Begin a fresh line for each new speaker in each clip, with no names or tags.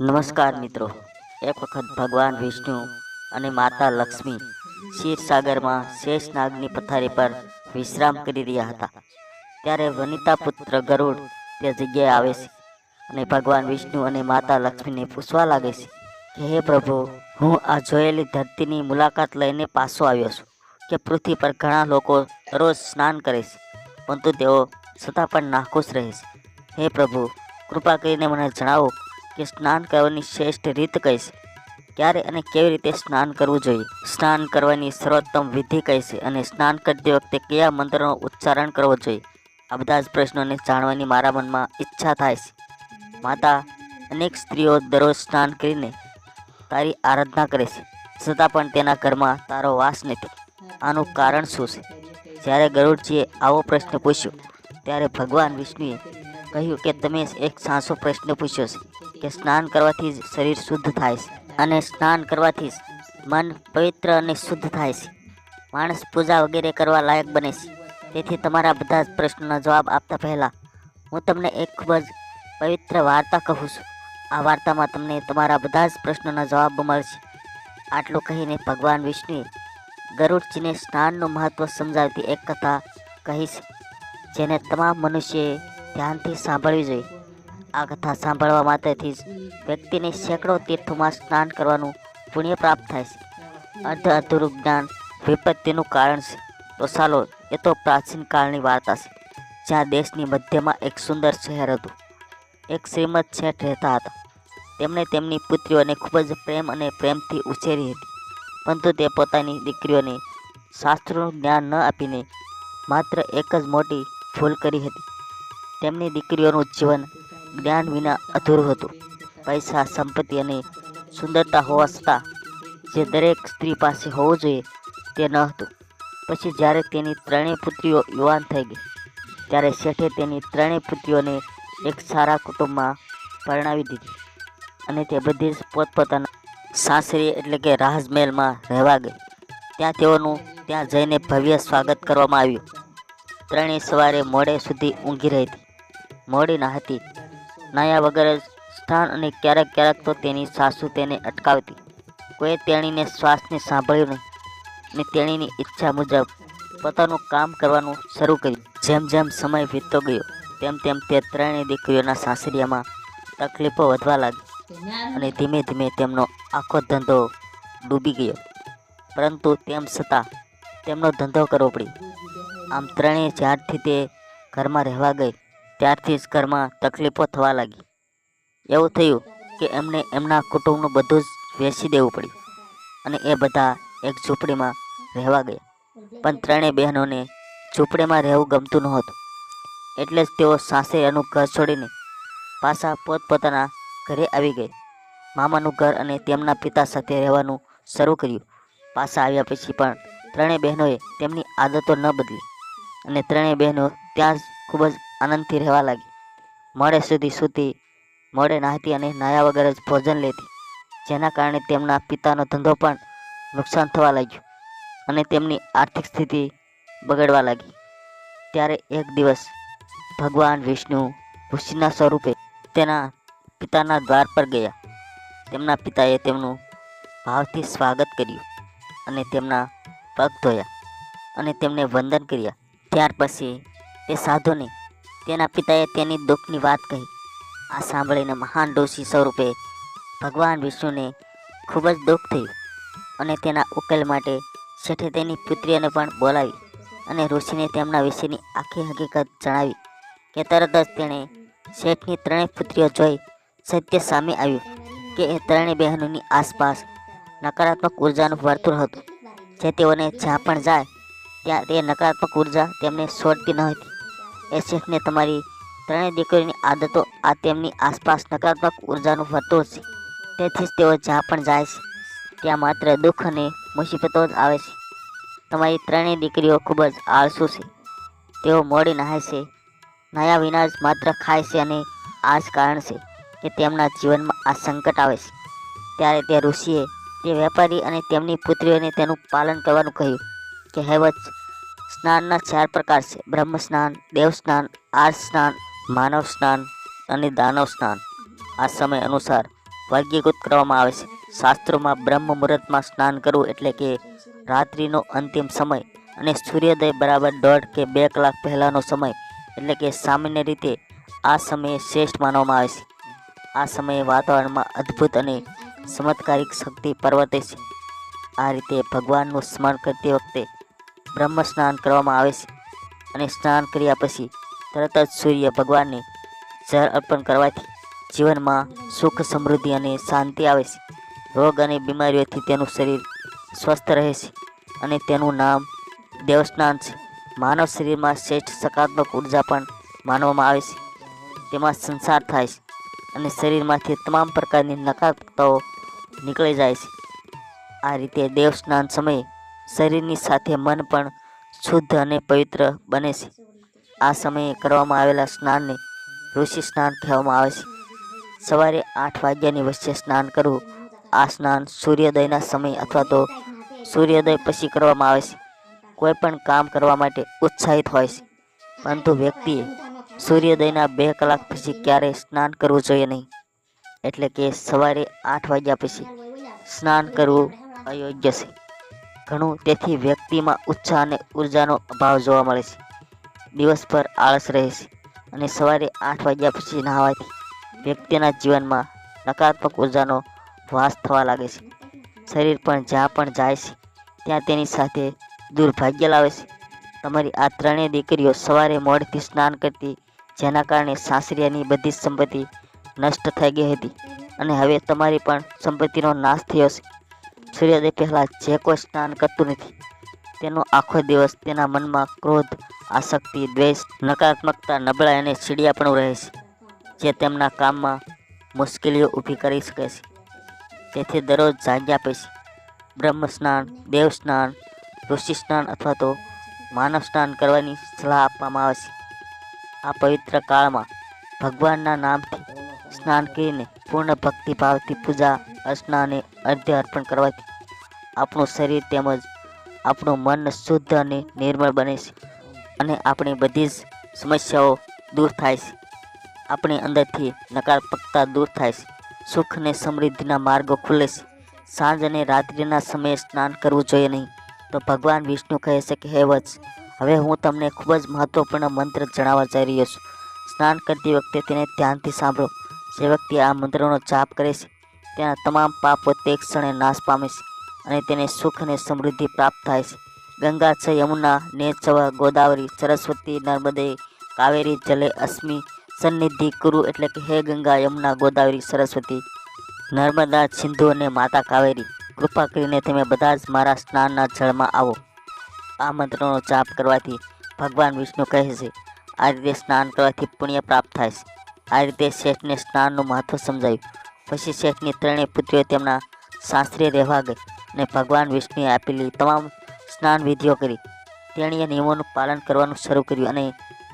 નમસ્કાર મિત્રો. એક વખત ભગવાન વિષ્ણુ અને માતા લક્ષ્મી ક્ષીરસાગરમાં શેષ નાગની પથારી પર વિશ્રામ કરી રહ્યા હતા. ત્યારે વનિતા પુત્ર ગરુડ તે જગ્યાએ આવે છે અને ભગવાન વિષ્ણુ અને માતા લક્ષ્મીને પૂછવા લાગે છે કે હે પ્રભુ હું આ જોયેલી ધરતીની મુલાકાત લઈને પાછો આવ્યો છું કે પૃથ્વી પર ઘણા લોકો રોજ સ્નાન કરે છે પરંતુ તેઓ છતાં પણ નાખુશ રહે છે. હે પ્રભુ કૃપા કરીને મને જણાવો કે સ્નાન કરવાની શ્રેષ્ઠ રીત કઈ ક્યારે અને કેવી રીતે સ્નાન કરવું જોઈએ? સ્નાન કરવાની સર્વોત્તમ વિધિ કઈ છે અને સ્નાન કરતી વખતે કયા મંત્રનો ઉચ્ચારણ કરવો જોઈએ? આ બધા જ પ્રશ્નોને જાણવાની મારા મનમાં ઈચ્છા થાય છે. માતા, અનેક સ્ત્રીઓ દરરોજ સ્નાન કરીને તારી આરાધના કરે છે. છતાં પણ તેના ઘરમાં તારો વાસ નથી. આનું કારણ શું છે? જ્યારે ગરુડજીએ આવો પ્રશ્ન પૂછ્યો, ત્યારે ભગવાન વિષ્ણુએ કહ્યું કે તમે એક સાસો પ્રશ્ન પૂછ્યો છે. કે સ્નાન કરવાથી જ શરીર શુદ્ધ થાય છે અને સ્નાન કરવાથી જ મન પવિત્ર અને શુદ્ધ થાય છે. માણસ પૂજા વગેરે કરવા લાયક બને છે. તેથી તમારા બધા જ પ્રશ્નોના જવાબ આપતા પહેલાં હું તમને એક ખૂબ જ પવિત્ર વાર્તા કહું છું. આ વાર્તામાં તમને તમારા બધા જ પ્રશ્નોના જવાબ મળશે. આટલું કહીને ભગવાન વિષ્ણુએ ગરુડજીને સ્નાનનું મહત્ત્વ સમજાવતી એક કથા કહી છે, જેને તમામ મનુષ્યએ ધ્યાનથી સાંભળવી જોઈએ. આ કથા સાંભળવા માટેથી જ વ્યક્તિને સેંકડો તીર્થોમાં સ્નાન કરવાનું પુણ્ય પ્રાપ્ત થાય છે. અર્ધ અધૂરું જ્ઞાન વિપત્તિનું કારણ છે. તો ચાલો, એ તો પ્રાચીન કાળની વાર્તા છે જ્યાં દેશની મધ્યમાં એક સુંદર શહેર હતું. એક શ્રીમદ શેઠ રહેતા હતા. તેમણે તેમની પુત્રીઓને ખૂબ જ પ્રેમ અને પ્રેમથી ઉછેરી હતી. પરંતુ તે પોતાની દીકરીઓને શાસ્ત્રોનું જ્ઞાન ન આપીને માત્ર એક જ મોટી ભૂલ કરી હતી. તેમની દીકરીઓનું જીવન જ્ઞાન વિના અધૂરું હતું. પૈસા, સંપત્તિ અને સુંદરતા હોવા છતાં જે દરેક સ્ત્રી પાસે હોવું જોઈએ તે ન હતું. પછી જ્યારે તેની ત્રણેય પુત્રીઓ યુવાન થઈ ગઈ, ત્યારે શેઠે તેની ત્રણેય પુત્રીઓને એક સારા કુટુંબમાં પરણાવી દીધી અને તે બધી પોતપોતાના સાસરી એટલે કે રાજમહેલમાં રહેવા ગઈ. ત્યાં તેઓનું ત્યાં જઈને ભવ્ય સ્વાગત કરવામાં આવ્યું. ત્રણેય સવારે મોડે સુધી ઊંઘી રહી હતી. મોડી નાહતી નાયા વગર સ્થાન અને ક્યારેક ક્યારેક તો તેની સાસુ તેને અટકાવતી. કોઈ તેણીને શ્વાસને સાંભળ્યું નહીં ને તેણીની ઈચ્છા મુજબ પોતાનું કામ કરવાનું શરૂ કર્યું. જેમ જેમ સમય વીતતો ગયો, તેમ તેમ તે ત્રણેય દીકરીઓના સાસરિયામાં તકલીફો વધવા લાગી અને ધીમે ધીમે તેમનો આખો ધંધો ડૂબી ગયો. પરંતુ તેમ છતાં તેમનો ધંધો કરવો પડ્યો. આમ ત્રણેય જ્યારથી તે ઘરમાં રહેવા ગઈ ત્યારથી જ ઘરમાં તકલીફો થવા લાગી. એવું થયું કે એમને એમના કુટુંબનું બધું જ વેચી દેવું પડ્યું અને એ બધા એક ઝૂંપડીમાં રહેવા ગયા. પણ ત્રણેય બહેનોને ઝૂંપડીમાં રહેવું ગમતું નહોતું. એટલે જ તેઓ સાસરિયાનું ઘર છોડીને પાછા પોતપોતાના ઘરે આવી ગઈ. મામાનું ઘર અને તેમના પિતા સાથે રહેવાનું શરૂ કર્યું. પાછા આવ્યા પછી પણ ત્રણેય બહેનોએ તેમની આદતો ન બદલી અને ત્રણેય બહેનો ત્યાં જ ખૂબ જ આનંદથી રહેવા લાગી. મોડે સુધી સૂતી, મોડે નાહતી અને નાહ્યા વગર જ ભોજન લેતી, જેના કારણે તેમના પિતાનો ધંધો પણ નુકસાન થવા લાગ્યું અને તેમની આર્થિક સ્થિતિ બગડવા લાગી. ત્યારે એક દિવસ ભગવાન વિષ્ણુ ઋષિના સ્વરૂપે તેના પિતાના દ્વાર પર ગયા. તેમના પિતાએ તેમનું ભાવથી સ્વાગત કર્યું અને તેમના પગ ધોયા અને તેમને વંદન કર્યા. ત્યાર પછી તે સાધુને તેના પિતાએ તેની દુઃખની વાત કહી. આ સાંભળીને મહાન ઋષિ સ્વરૂપે ભગવાન વિષ્ણુને ખૂબ જ દુઃખ થયું અને તેના ઉકેલ માટે શેઠે તેની પુત્રીઓને પણ બોલાવી અને ઋષિને તેમના વિશેની આખી હકીકત જણાવી કે તરત જ તેણે શેઠની ત્રણેય પુત્રીઓ જોઈ સત્ય સામે આવ્યું કે એ ત્રણેય બહેનોની આસપાસ નકારાત્મક ઉર્જાનું વર્તુળ હતું. જે તેઓને જ્યાં પણ જાય, ત્યાં તે નકારાત્મક ઊર્જા તેમને છોડતી ન હતી. એ તમારી ત્રણેય દીકરીની આદતો આ તેમની આસપાસ નકારાત્મક ઉર્જાનું વધતો છે. તેથી જ તેઓ જ્યાં પણ જાય છે, ત્યાં માત્ર દુઃખ અને મુસીબતો જ આવે છે. તમારી ત્રણેય દીકરીઓ ખૂબ જ આળસુ છે. તેઓ મોડી નહાય છે. નાયા વિના જ માત્ર ખાય છે અને આ જ કારણ છે કે તેમના જીવનમાં આ સંકટ આવે છે. ત્યારે તે ઋષિએ તે વેપારી અને તેમની પુત્રીઓને તેનું પાલન કરવાનું કહ્યું કે, હેવત સ્નાનના ચાર પ્રકાર છે. બ્રહ્મ સ્નાન દેવ સ્નાન આર સ્નાન માનવ સ્નાન અને દાનવ સ્નાન આ સમય અનુસાર વર્ગીકૃત કરવામાં આવે છે. શાસ્ત્રોમાં બ્રહ્મ મુહૂર્તમાં સ્નાન કરવું એટલે કે રાત્રિનો અંતિમ સમય અને સૂર્યોદય બરાબર દોઢ કે બે કલાક પહેલાંનો સમય એટલે કે સામાન્ય રીતે આ સમયે શ્રેષ્ઠ માનવામાં આવે છે. આ સમયે વાતાવરણમાં અદ્ભુત અને ચમત્કારિક શક્તિ પર્વતે છે. આ રીતે ભગવાનનું સ્મરણ કરતી વખતે બ્રહ્મ સ્નાન કરવામાં આવે છે અને સ્નાન કર્યા પછી તરત જ સૂર્ય ભગવાનને જળ અર્પણ કરવાથી જીવનમાં સુખ, સમૃદ્ધિ અને શાંતિ આવે છે. રોગ અને બીમારીઓથી તેનું શરીર સ્વસ્થ રહે છે અને તેનું નામ દેવસ્નાન છે. માનવ શરીરમાં શ્રેષ્ઠ સકારાત્મક ઊર્જા પણ માનવામાં આવે છે. તેમાં સંસાર થાય છે અને શરીરમાંથી તમામ પ્રકારની નકારાત્મકતાઓ નીકળી જાય છે. આ રીતે દેવસ્નાન સમયે શરીરની સાથે મન પણ શુદ્ધ અને પવિત્ર બને છે. આ સમયે કરવામાં આવેલા સ્નાનને ઋષિ સ્નાન કહેવામાં આવે છે. સવારે આઠ વાગ્યાની વચ્ચે સ્નાન કરવું. આ સ્નાન સૂર્યોદયના સમય અથવા તો સૂર્યોદય પછી કરવામાં આવે છે. કોઈ પણ કામ કરવા માટે ઉત્સાહિત હોય છે. પરંતુ વ્યક્તિએ સૂર્યોદયના બે કલાક પછી ક્યારેય સ્નાન કરવું જોઈએ નહીં. એટલે કે સવારે આઠ વાગ્યા પછી સ્નાન કરવું અયોગ્ય છે. ઘણું તેથી વ્યક્તિમાં ઉત્સાહ અને ઉર્જાનો અભાવ જોવા મળે છે. દિવસભર આળસ રહે છે અને સવારે આઠ વાગ્યા પછી નહાવાથી વ્યક્તિના જીવનમાં નકારાત્મક ઉર્જાનો વાસ થવા લાગે છે. શરીર પણ જ્યાં પણ જાય છે, ત્યાં તેની સાથે દુર્ભાગ્ય લાવે છે. તમારી આ ત્રણેય દીકરીઓ સવારે મોડથી સ્નાન કરતી, જેના કારણે સાસરિયાની બધી સંપત્તિ નષ્ટ થઈ ગઈ હતી અને હવે તમારી પણ સંપત્તિનો નાશ થયો છે. સૂર્યોદય પહેલાં જે કોઈ સ્નાન કરતું નથી, તેનો આખો દિવસ તેના મનમાં ક્રોધ, આસક્તિ, દ્વેષ, નકારાત્મકતા, નબળાઈ અને ચીડિયાપણું રહે છે, જે તેમના કામમાં મુશ્કેલીઓ ઊભી કરી શકે છે. તેથી દરરોજ જાગ્યા પછી બ્રહ્મ સ્નાન, દેવ સ્નાન, ઋષિ સ્નાન અથવા તો માનવ સ્નાન કરવાની સલાહ આપવામાં આવે છે. આ પવિત્ર કાળમાં ભગવાનના નામથી સ્નાન કરીને પૂર્ણ ભક્તિભાવથી પૂજા, અર્ચના અને અર્ધ્ય અર્પણ કરવાથી આપણું શરીર તેમજ આપણું મન શુદ્ધ અને નિર્મળ બને છે અને આપણી બધી જ સમસ્યાઓ દૂર થાય છે. આપણી અંદરથી નકારાત્મકતા દૂર થાય છે. સુખ અને સમૃદ્ધિના માર્ગો ખુલે છે. સાંજ અને રાત્રિના સમયે સ્નાન કરવું જોઈએ નહીં. તો ભગવાન વિષ્ણુ કહે છે કે, હે વત્સ, હવે હું તમને ખૂબ જ મહત્વપૂર્ણ મંત્ર જણાવવા જઈ રહ્યો છું. સ્નાન કરતી વખતે તેને ધ્યાનથી સાંભળો. જે વ્યક્તિ આ મંત્રનો જાપ કરે છે, તેના તમામ પાપો તે ક્ષણે નાશ પામે છે. અને તેને સુખ અને સમૃદ્ધિ પ્રાપ્ત થાય છે. ગંગા છે યમુના નેચવ ગોદાવરી, સરસ્વતી, નર્મદે, કાવેરી, જલે, અશ્મિ, સન્નિધિ, કુરુ એટલે કે હે ગંગા, યમુના, ગોદાવરી, સરસ્વતી, નર્મદા, સિંધુ અને માતા કાવેરી. કૃપા કરીને તમે બધા જ મારા સ્નાનના જળમાં આવો. આ મંત્રનો જાપ કરવાથી ભગવાન વિષ્ણુ કહે છે, આ રીતે સ્નાન કરવાથી પુણ્ય પ્રાપ્ત થાય છે. આ રીતે શેઠને સ્નાનનું મહત્વ સમજાયું. પછી શેઠની ત્રણેય પુત્રીઓ તેમના શાસ્ત્રીય રહેવા ગઈ. અને ભગવાન વિષ્ણુએ આપેલી તમામ સ્નાન વિધિઓ કરી. તેણીએ નિયમોનું પાલન કરવાનું શરૂ કર્યું અને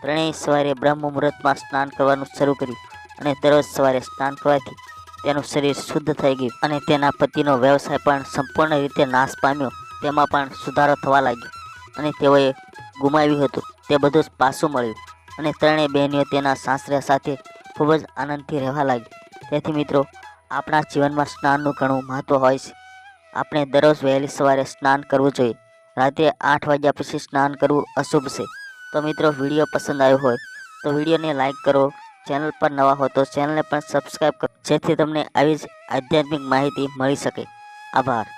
ત્રણેય સવારે બ્રહ્મ મુહૂર્તમાં સ્નાન કરવાનું શરૂ કર્યું અને દરરોજ સવારે સ્નાન કરવાથી તેનું શરીર શુદ્ધ થઈ ગયું અને તેના પતિનો વ્યવસાય પણ સંપૂર્ણ રીતે નાશ પામ્યો. તેમાં પણ સુધારો થવા લાગ્યો અને તેઓએ ગુમાવ્યું હતું. તે બધું જ પાછું મળ્યું અને ત્રણેય બહેનીઓ તેના સાસરા સાથે ખૂબ જ આનંદથી રહેવા લાગી તેથી મિત્રો, આપણા જીવનમાં સ્નાનનું ઘણું મહત્ત્વ હોય છે. આપણે દરરોજ વહેલી સવારે સ્નાન કરવું જોઈએ. રાત્રે આઠ વાગ્યા પછી સ્નાન કરવું અશુભ છે. તો મિત્રો, વીડિયો પસંદ આવ્યો હોય તો વિડીયોને લાઇક કરો, ચેનલ પર નવા હો તો ચેનલને પણ સબસ્ક્રાઈબ કરો, જેથી તમને આવી જ આધ્યાત્મિક માહિતી મળી શકે. આભાર.